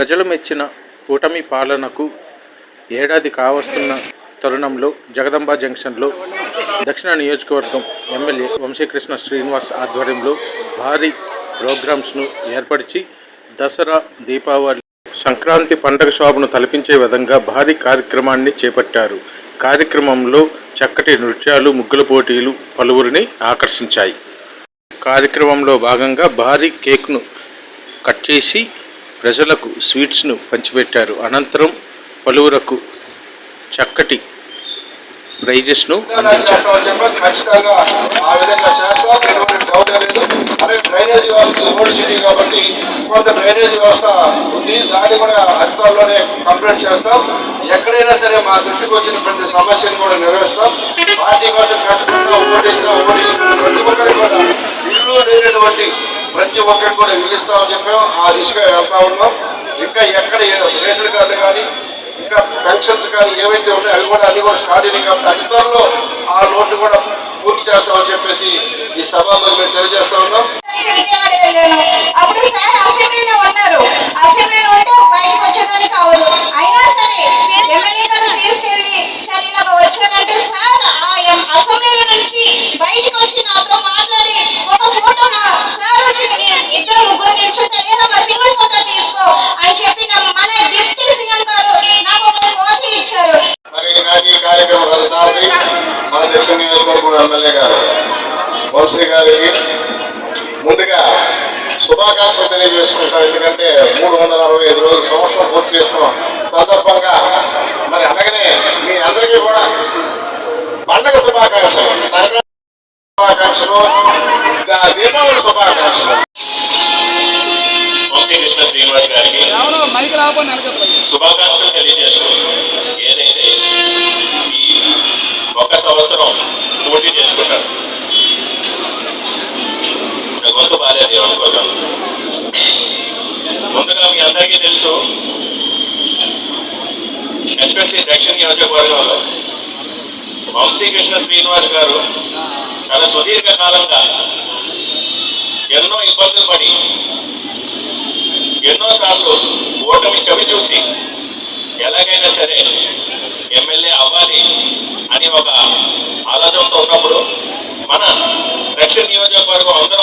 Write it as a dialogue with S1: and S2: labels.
S1: ప్రజలు మెచ్చిన కూటమి పాలనకు ఏడాది కావస్తున్న తరుణంలో జగదంబ జంక్షన్లో దక్షిణ నియోజకవర్గం ఎమ్మెల్యే వంశీకృష్ణ శ్రీనివాస్ ఆధ్వర్యంలో భారీ ప్రోగ్రామ్స్ను ఏర్పరిచి దసరా దీపావళి సంక్రాంతి పండగ శోభను తలపించే విధంగా భారీ కార్యక్రమాన్ని చేపట్టారు. కార్యక్రమంలో చక్కటి నృత్యాలు ముగ్గుల పోటీలు పలువురిని ఆకర్షించాయి. కార్యక్రమంలో భాగంగా భారీ కేక్ను కట్ చేసి ప్రజలకు స్వీట్స్ను పంచిపెట్టారు అనంతరం పలువురకు చక్కటి ప్రైజెస్ను అందించారు
S2: చేస్తామని చెప్పి ఖచ్చితంగా ఆ విధంగా చేస్తాం ఎటువంటి డౌట్ లేదు కాబట్టి కొంత డ్రైనేజ్ వ్యవస్థ ఉంది దాన్ని కూడా అధికారుల్లోనే కంప్లైంట్ చేస్తాం ఎక్కడైనా సరే మా దృష్టికి వచ్చిన ప్రతి సమస్యను కూడా నిర్వహిస్తాం పార్టీ కోసం కష్టపడినా ఓటేసినా ఓడి ప్రతి ఒక్కరికి కూడా ఇల్లు ప్రతి ఒక్కరికి కూడా ఇల్లు ఇస్తామని చెప్పాం ఆ దిశగా వెళ్తా ఉన్నాం. ఇంకా ఎక్కడ రేషన్ కార్డు కానీ ఇంకా పెన్షన్స్ కానీ ఏవైతే ఉన్నాయో అవి కూడా అన్ని కూడా స్టార్ట్ అయినాయి కాబట్టి అతి త్వరలో ఆ లోన్లు కూడా పూర్తి చేస్తామని చెప్పేసి ఈ సభ మేము తెలియజేస్తా ఉన్నాం. కొనసాగి మన దక్షిణ నియోజకవర్గం ఎమ్మెల్యే గారు వంశీ గారికి ముందుగా శుభాకాంక్షలు తెలియజేసుకుంటాం ఎందుకంటే మూడు వందల అరవై ఐదు రోజులు సంవత్సరం పూర్తి చేసుకున్నాం. సందర్భంగా మరి అలాగనే మీ అందరికీ కూడా పండగ శుభాకాంక్షలు సంక్రాంతి శుభాకాంక్షలు దీపావళి శుభాకాంక్షలు.
S3: శ్రీనివాస్ గారికి శుభాకాంక్షలు తెలియజేస్తూ ఏదైతే ఈ ఒక సంవత్సరం పోటీ చేసుకుంటారు నా గొంతు బాగాలేదు ఏమనుకోగలను ముందుగా మీ అందరికీ తెలుసు ఎస్పెషల్లీ దక్షిణ నియోజకవర్గంలో వంశీకృష్ణ శ్రీనివాస్ గారు చాలా సుదీర్ఘ కాలంగా ఎన్నో ఇబ్బందులు పడి ఎన్నోసార్లు ఓటమి చవి చూసి ఎలాగైనా సరే దక్షిణ నియోజకవర్గం అందరం